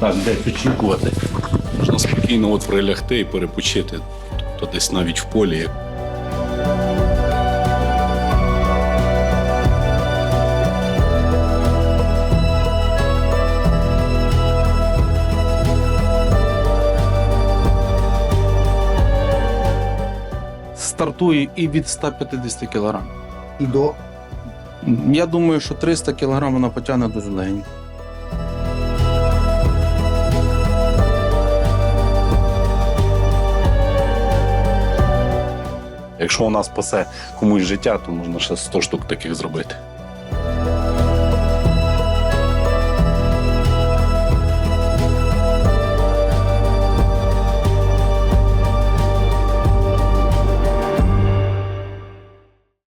так десь очікувати. Можна спокійно от прилягти і перепочити. Тобто десь навіть в полі. стартує і від 150 кг. І до Я думаю, що 300 кг вона потягне дуже легенько. Якщо у нас пасе комусь життя, то можна ще 100 штук таких зробити.